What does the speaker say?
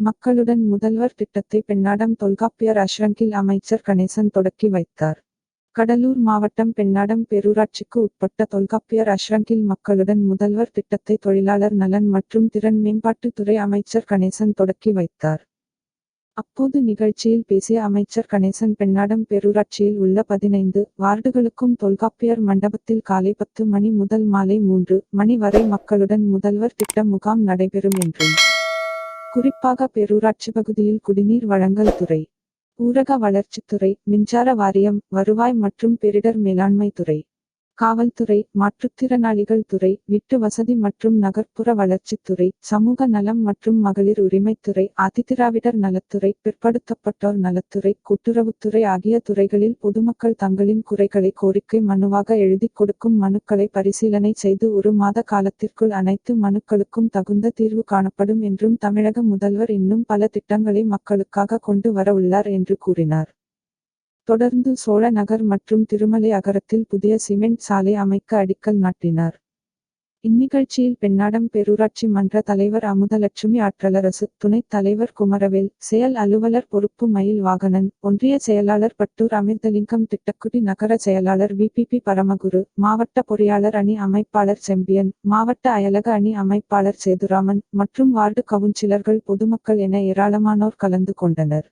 மக்களுடன் முதல்வர் திட்டத்தை பெண்ணாடம் தொல்காப்பியர் அஷ்ரங்கில் அமைச்சர் கணேசன் தொடக்கி வைத்தார். கடலூர் மாவட்டம் பெண்ணாடம் பேரூராட்சிக்கு உட்பட்ட தொல்காப்பியர் அஷ்ரங்கில் மக்களுடன் முதல்வர் திட்டத்தை தொழிலாளர் நலன் மற்றும் திறன் மேம்பாட்டுத் துறை அமைச்சர் கணேசன் தொடக்கி வைத்தார். அப்போது நிகழ்ச்சியில் பேசிய அமைச்சர் கணேசன் பெண்ணாடம் பேரூராட்சியில் உள்ள பதினைந்து வார்டுகளுக்கும் தொல்காப்பியர் மண்டபத்தில் காலை பத்து மணி முதல் மாலை மூன்று மணி வரை மக்களுடன் முதல்வர் திட்ட முகாம் நடைபெறும் என்றும் குறிப்பாக பேரூராட்சி பகுதியில் குடிநீர் வழங்கல் துறை ஊரக வளர்ச்சித்துறை மின்சார வாரியம் வருவாய் மற்றும் பேரிடர் மேலாண்மை துறை. காவல்துறை மாற்றுத்திறனாளிகள் துறை வீட்டு வசதி மற்றும் நகர்ப்புற வளர்ச்சித்துறை சமூக நலம் மற்றும் மகளிர் உரிமைத்துறை அதிதிராவிடர் நலத்துறை பிற்படுத்தப்பட்டோர் நலத்துறை கூட்டுறவுத்துறை ஆகிய துறைகளில் பொதுமக்கள் தங்களின் குறைகளை கோரிக்கை மனுவாக எழுதிக் கொடுக்கும் மனுக்களை பரிசீலனை செய்து ஒரு மாத காலத்திற்குள் அனைத்து மனுக்களுக்கும் தகுந்த தீர்வு காணப்படும் என்றும் தமிழக முதல்வர் இன்னும் பல திட்டங்களை மக்களுக்காக கொண்டு வர உள்ளார் என்று கூறினார். தொடர்ந்து சோழ நகர் மற்றும் திருமலை அகரத்தில் புதிய சிமெண்ட் சாலை அமைக்க அடிக்கல் நாட்டினார். இந்நிகழ்ச்சியில் பெண்ணாடம் பேரூராட்சி மன்ற தலைவர் அமுதலட்சுமி ஆற்றலரசு துணைத் தலைவர் குமரவேல் செயல் அலுவலர் பொறுப்பு மயில் வாகனன் ஒன்றிய செயலாளர் பட்டூர் அமிர்தலிங்கம் திட்டக்குடி நகர செயலாளர் விபிபி பரமகுரு மாவட்ட பொறியாளர் அணி அமைப்பாளர் செம்பியன் மாவட்ட அயலக அணி அமைப்பாளர் சேதுராமன் மற்றும் வார்டு கவுன்சிலர்கள் பொதுமக்கள் என ஏராளமானோர் கலந்து கொண்டனர்.